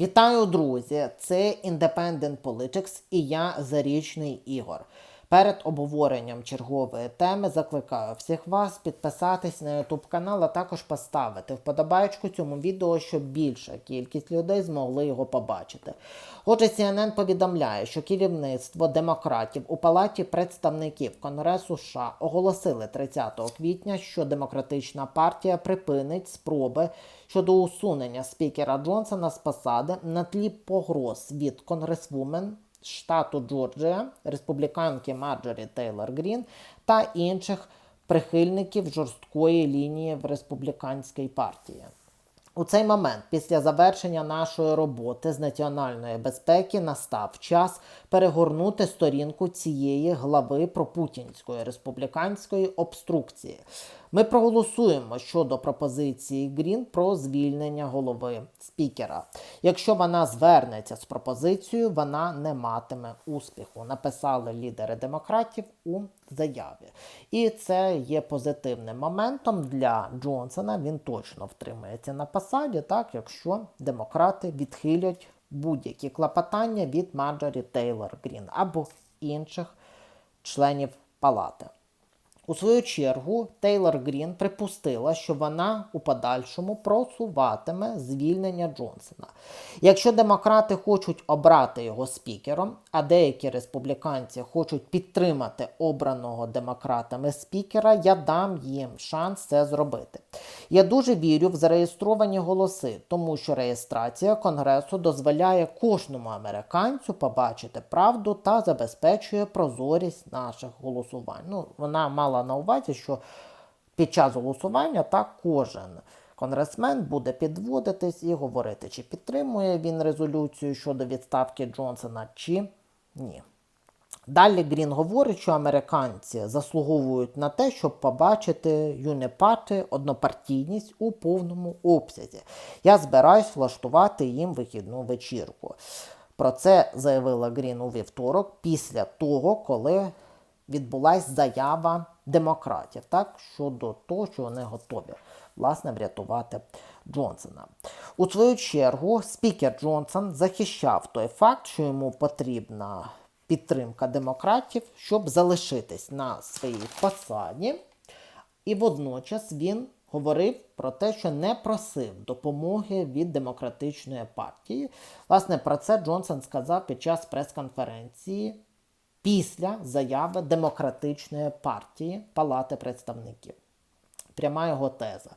Вітаю, друзі! Це Independent Politics і я Зарічний Ігор. Перед обговоренням чергової теми закликаю всіх вас підписатись на YouTube канал, а також поставити вподобайку цьому відео, щоб більша кількість людей змогли його побачити. Отже, CNN повідомляє, що керівництво демократів у Палаті представників Конгресу США оголосили 30 квітня, що демократична партія припинить спроби щодо усунення спікера Джонсона з посади на тлі погроз від конгресвумен штату Джорджія, республіканки Марджорі Тейлор Грін та інших прихильників жорсткої лінії в республіканській партії. У цей момент, після завершення нашої роботи з національної безпеки, настав час перегорнути сторінку цієї глави про путінської республіканської обструкції. Ми проголосуємо щодо пропозиції Грін про звільнення голови спікера. Якщо вона звернеться з пропозицією, вона не матиме успіху. Написали лідери демократів у заяві. І це є позитивним моментом для Джонсона. Він точно втримається на посаді, так якщо демократи відхилять будь-які клопотання від Марджорі Тейлор Грін або інших членів палати. У свою чергу Тейлор Грін припустила, що вона у подальшому просуватиме звільнення Джонсона. Якщо демократи хочуть обрати його спікером, а деякі республіканці хочуть підтримати обраного демократами спікера, я дам їм шанс це зробити. Я дуже вірю в зареєстровані голоси, тому що реєстрація Конгресу дозволяє кожному американцю побачити правду та забезпечує прозорість наших голосувань. Ну, вона мала на увазі, що під час голосування так кожен конгресмен буде підводитись і говорити, чи підтримує він резолюцію щодо відставки Джонсона, чи ні. Далі Грін говорить, що американці заслуговують на те, щоб побачити юніпати однопартійність у повному обсязі. Я збираюсь влаштувати їм вихідну вечірку. Про це заявила Грін у вівторок після того, коли відбулася заява демократів так, щодо того, що вони готові власне врятувати Джонсона. У свою чергу спікер Джонсон захищав той факт, що йому потрібна підтримка демократів, щоб залишитись на своїй посаді. І водночас він говорив про те, що не просив допомоги від демократичної партії. Власне, про це Джонсон сказав під час прес-конференції після заяви демократичної партії Палати представників. Пряма його теза.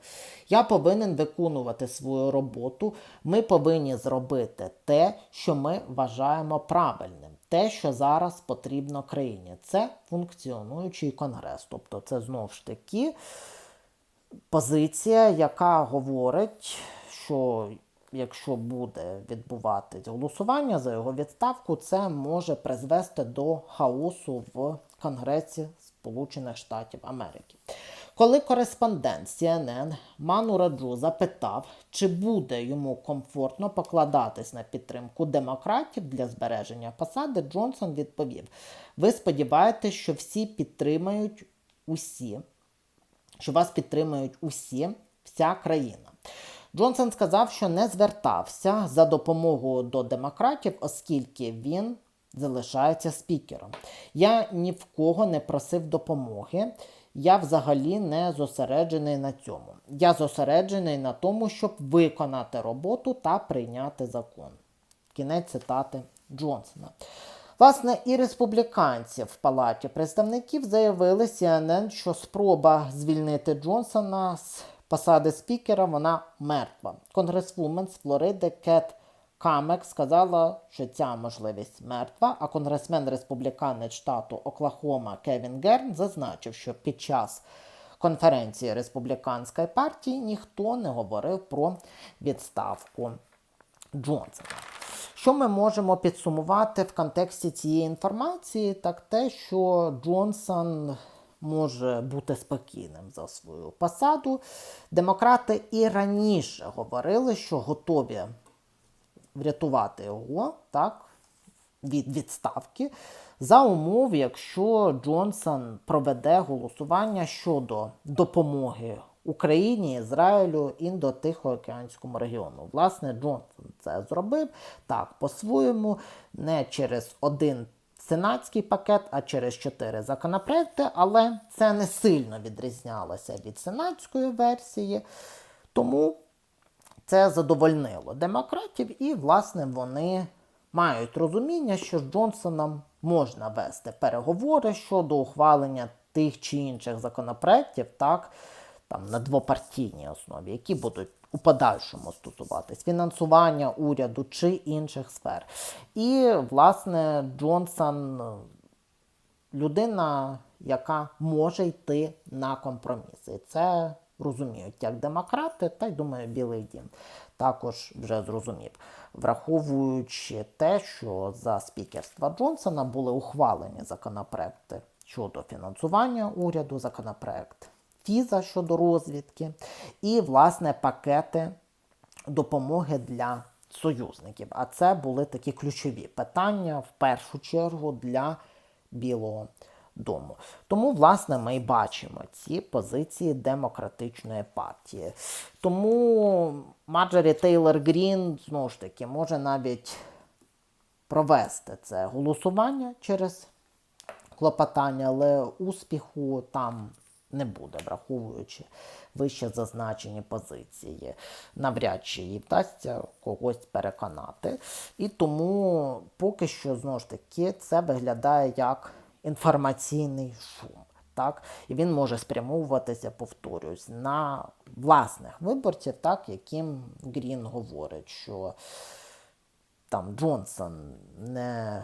Я повинен виконувати свою роботу. Ми повинні зробити те, що ми вважаємо правильним, те, що зараз потрібно країні. Це функціонуючий конгрес. Тобто, це знову ж таки позиція, яка говорить, що якщо буде відбуватись голосування за його відставку, це може призвести до хаосу в Конгресі Сполучених Штатів Америки. Коли кореспондент CNN Ману Раджу запитав, чи буде йому комфортно покладатись на підтримку демократів для збереження посади, Джонсон відповів: Ви сподіваєтесь, що всі підтримають усі, що вас підтримують усі, вся країна. Джонсон сказав, що не звертався за допомогою до демократів, оскільки він залишається спікером. Я ні в кого не просив допомоги. Я взагалі не зосереджений на цьому. Я зосереджений на тому, щоб виконати роботу та прийняти закон. Кінець цитати Джонсона. Власне, і республіканці в Палаті представників заявили CNN, що спроба звільнити Джонсона з посади спікера вона мертва. Конгресвумен з Флориди Кет Камек сказала, що ця можливість мертва, а конгресмен республіканець штату Оклахома Кевін Герн зазначив, що під час конференції республіканської партії ніхто не говорив про відставку Джонсона. Що ми можемо підсумувати в контексті цієї інформації? Так те, що Джонсон може бути спокійним за свою посаду. Демократи і раніше говорили, що готові врятувати його так, від відставки за умов, якщо Джонсон проведе голосування щодо допомоги Україні, Ізраїлю, індо-тихоокеанському регіону. Власне, Джонсон це зробив так по-своєму, не через один сенатський пакет, а через чотири законопроекти, але це не сильно відрізнялося від сенатської версії. Тому це задовольнило демократів, і, власне, вони мають розуміння, що з Джонсоном можна вести переговори щодо ухвалення тих чи інших законопроєктів, так, там, на двопартійній основі, які будуть у подальшому стосуватись фінансування уряду чи інших сфер. І, власне, Джонсон людина, яка може йти на компроміси. Це розуміють як демократи, та й думаю, Білий Дім також вже зрозумів, враховуючи те, що за спікерства Джонсона були ухвалені законопроекти щодо фінансування уряду, законопроект Фіза щодо розвідки, і, власне, пакети допомоги для союзників. А це були такі ключові питання в першу чергу для Білого Дому. Тому, власне, ми й бачимо ці позиції демократичної партії. Тому Маджорі Тейлор Грін знову ж таки може навіть провести це голосування через клопотання, але успіху там не буде, враховуючи вище зазначені позиції. Навряд чи їй вдасться когось переконати. І тому поки що знову ж таки це виглядає як інформаційний шум. Так? І він може спрямовуватися, повторюсь, на власних виборців, так, яким Грін говорить, що там Джонсон не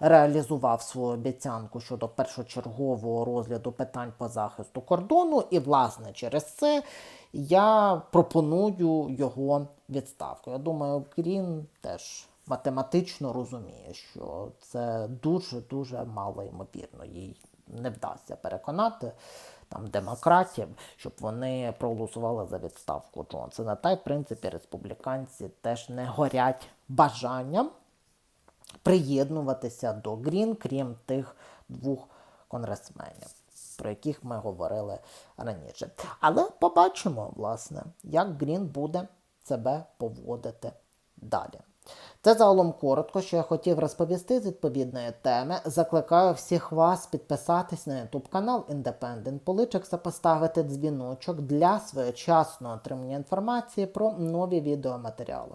реалізував свою обіцянку щодо першочергового розгляду питань по захисту кордону, і, власне, через це я пропоную його відставку. Я думаю, Грін теж математично розуміє, що це дуже-дуже мало ймовірно. Їй не вдасться переконати там демократів, щоб вони проголосували за відставку Джонсона. Та й в принципі республіканці теж не горять бажанням приєднуватися до Грін, крім тих двох конгресменів, про яких ми говорили раніше. Але побачимо, власне, як Грін буде себе поводити далі. Це загалом коротко, що я хотів розповісти з відповідної теми. Закликаю всіх вас підписатись на YouTube канал Independent Politics та поставити дзвіночок для своєчасного отримання інформації про нові відеоматеріали.